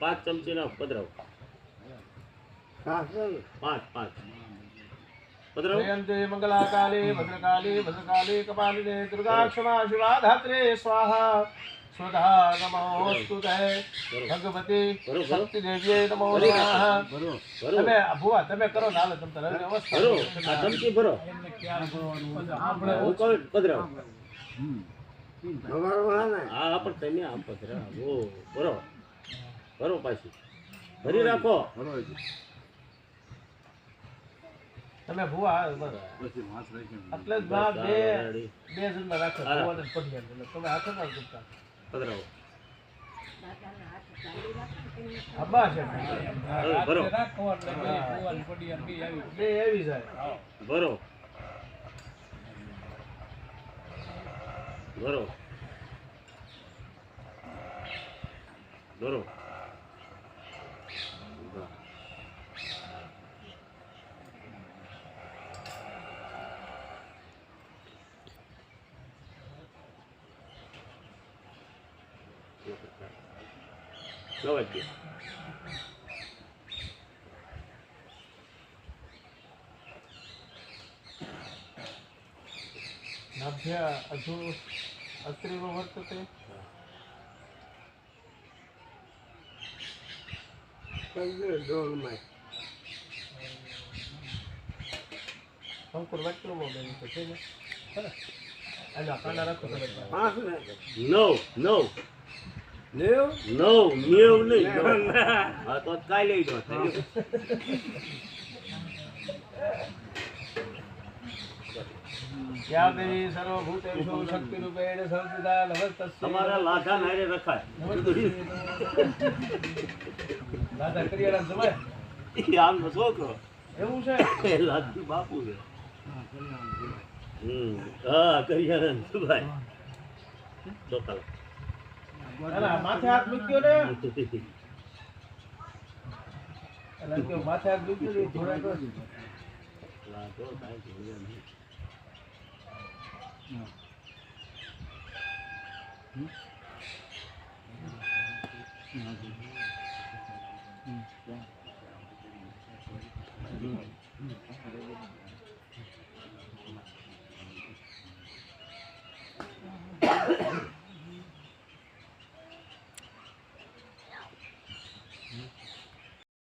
પાંચ ચમચી ના પધરાવ પાંચ પાંચ. પધરાવ જયંતે મંગલાકાલે ભદ્રકાલે ભદ્રકાલે કપાલિને शिवाधात्रे स्वाहा। સ્વધા નમોસ્તુ તે ભગવતી. શક્તિ દેવીએ નમો તમે ભુવા તમે કરો ને હાલો તમે વ્યવસ્થા ભરો. આ ધમકી ભરો હું કહું પધરાવ હા પણ તમે આમ પધરાવ ઓ ભરો ભરો પાછી ભરી રાખો તમે ભુવા આવે બરાબર. એટલે જ બે. બે જણને રાખો ભૂવા ને પડી એટલે. તમે હાથે ના કરતા પધરાવો. અબ્બા છે હવે ભરો. બે એવી જાય. ભરો. નવા જ નાભ્ય અધુ અસ્ત્રીવ વર્તતે અંકુર વાક્યનો બહુ બેન છે ને આલા કાંડા રાખો નવ નવ નવ? નવ નેવ નહીં. હા તો કાંઈ લઈ નમસ્તસ્ય તમારા લાઠા નારે રખાય. દાદા કરિયારામ જમાય એ આમનો છોકરો. એવું છે? લાઠી બાપુ છે. હમ હા કરિયાણા સુભાઈ ચોકાલ ના માથે હાથ મૂક્યો ને એટલે કે માથે હાથ મૂક્યો ને એ થોડાક જ. લાઠો કાંઈ જોઈએ નહીં.